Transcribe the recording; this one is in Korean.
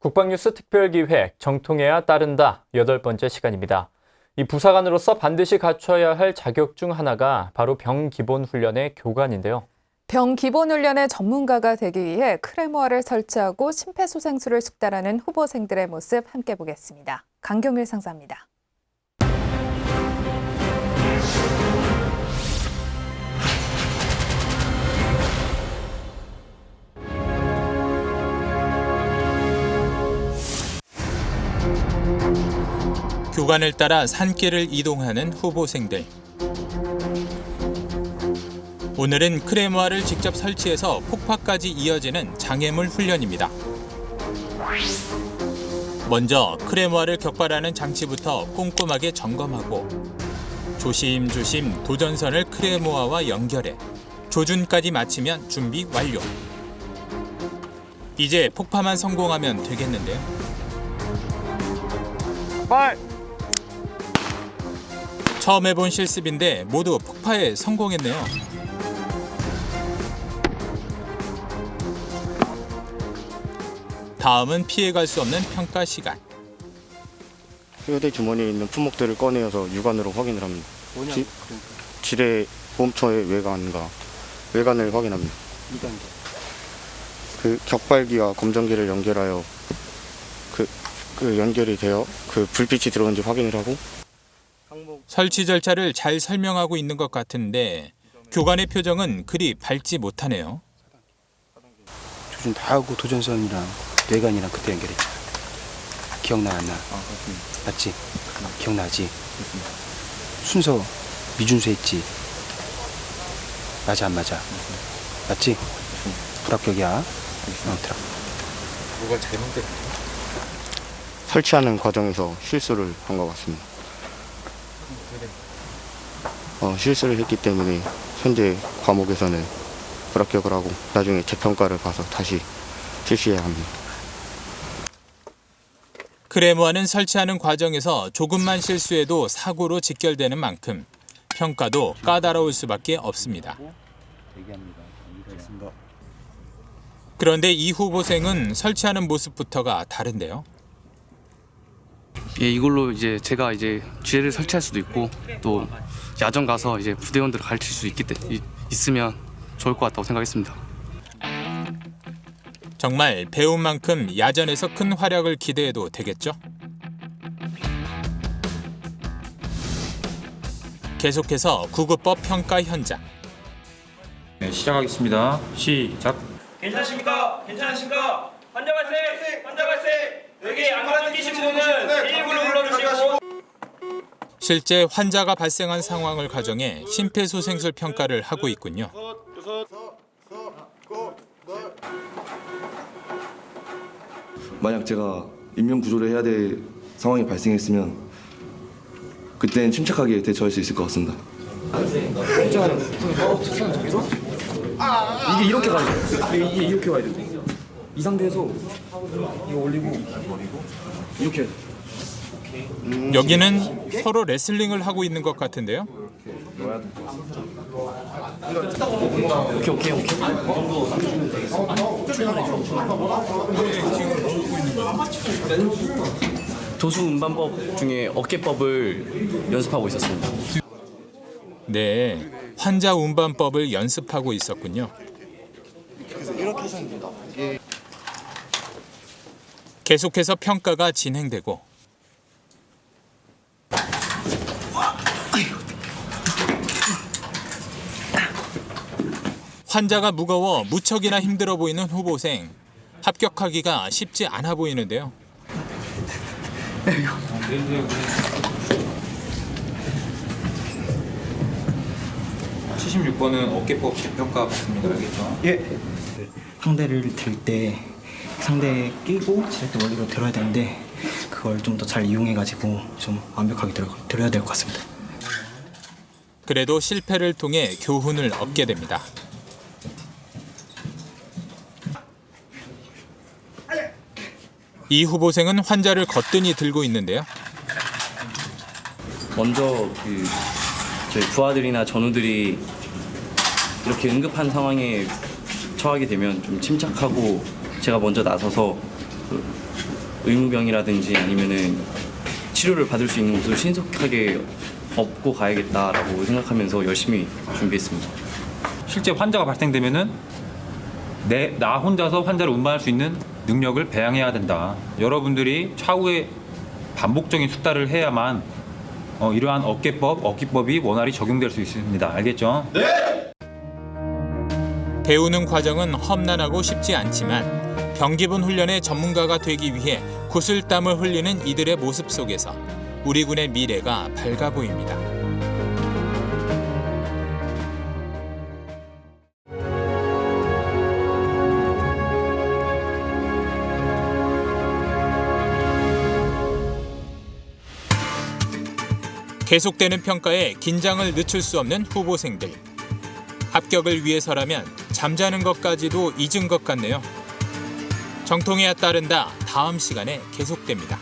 국방뉴스 특별기획 정통해야 따른다 여덟 번째 시간입니다. 이 부사관으로서 반드시 갖춰야 할 자격 중 하나가 바로 병 기본 훈련의 교관인데요. 병 기본 훈련의 전문가가 되기 위해 크레모아를 설치하고 심폐소생술을 숙달하는 후보생들의 모습 함께 보겠습니다. 강경일 상사입니다. 교관을 따라 산길을 이동하는 후보생들. 오늘은 크레모아를 직접 설치해서 폭파까지 이어지는 장애물 훈련입니다. 먼저 크레모아를 격발하는 장치부터 꼼꼼하게 점검하고 조심조심 도전선을 크레모아와 연결해 조준까지 마치면 준비 완료. 이제 폭파만 성공하면 되겠는데요. 처음 해본 실습인데 모두 폭파에 성공했네요. 다음은 피해갈 수 없는 평가 시간. 휴대 주머니에 있는 품목들을 꺼내어서 육안으로 확인을 합니다. 지, 지뢰 보험처의 외관과 외관을 확인합니다. 그 격발기와 검정기를 연결하여 그, 그 연결이 되어 그 불빛이 들어오는지 확인을 하고 설치 절차를 잘 설명하고 있는 것 같은데 교관의 표정은 그리 밝지 못하네요. 조준 다 하고 도전선이랑 뇌관이랑 그때 연결했지. 기억나 안 나? 아 그렇습니다. 맞지? 기억나지? 순서 미준수 했지. 맞아 안 맞아? 맞지? 불합격이야. 어, 들어. 설치하는 과정에서 실수를 한 것 같습니다. 어, 실수를 했기 때문에 현재 과목에서는 불합격을 하고 나중에 재평가를 봐서 다시 실시해야 합니다. 크레모아는 설치하는 과정에서 조금만 실수해도 사고로 직결되는 만큼 평가도 까다로울 수밖에 없습니다. 그런데 이 후보생은 설치하는 모습부터가 다른데요. 예, 이걸로 이제 제가 이제 쥐를 설치할 수도 있고 또 야전 가서 이제 부대원들을 가르칠 수 있기 때 이- 있으면 좋을 것 같다고 생각했습니다. 정말 배운 만큼 야전에서 큰 활약을 기대해도 되겠죠? 계속해서 구급법 평가 현장. 네, 시작하겠습니다. 시작. 괜찮으십니까? 괜찮으십니까? 환자 발생! 환자 발생! 여기 안경 끼신 분은 119로 불러주시고 실제 환자가 발생한 상황을 가정해 심폐소생술 평가를 하고 있군요. 만약 제가 인명 구조를 해야 될 상황이 발생했으면 그때는 침착하게 대처할 수 있을 것 같습니다. 이게 이렇게 가야 돼. 이게, 이렇게 가야 돼. 이 상태에서 이거 올리고 이렇게. 여기는 서로 레슬링을 하고 있는 것 같은데요. 오케이 오케이 오케이. 도수 운반법 중에 어깨법을 연습하고 있었습니다. 네, 환자 운반법을 연습하고 있었군요. 계속해서 평가가 진행되고 환자가 무거워 무척이나 힘들어 보이는 후보생 합격하기가 쉽지 않아 보이는데요. 76번은 어깨법 재평가 받습니다. 알겠죠? 예. 상대를 들 때 상대 끼고 이렇게 원리로 들어야 되는데 그걸 좀 더 잘 이용해가지고 좀 완벽하게 들어, 들어야 될 것 같습니다. 그래도 실패를 통해 교훈을 얻게 됩니다. 이 후보생은 환자를 거뜬히 들고 있는데요. 먼저 그 저희 부하들이나 전우들이 이렇게 응급한 상황에 처하게 되면 좀 침착하고 제가 먼저 나서서 그 의무병이라든지 아니면은 치료를 받을 수 있는 곳을 신속하게 업고 가야겠다라고 생각하면서 열심히 준비했습니다. 실제 환자가 발생되면은 내 나 혼자서 환자를 운반할 수 있는 능력을 배양해야 된다. 여러분들이 차후에 반복적인 숙달을 해야만 어, 이러한 어깨법, 어기법이 원활히 적용될 수 있습니다. 알겠죠? 배우는 과정은 험난하고 쉽지 않지만 병기본 훈련의 전문가가 되기 위해 구슬땀을 흘리는 이들의 모습 속에서 우리 군의 미래가 밝아 보입니다. 계속되는 평가에 긴장을 늦출 수 없는 후보생들. 합격을 위해서라면 잠자는 것까지도 잊은 것 같네요. 정통해야 따른다 다음 시간에 계속됩니다.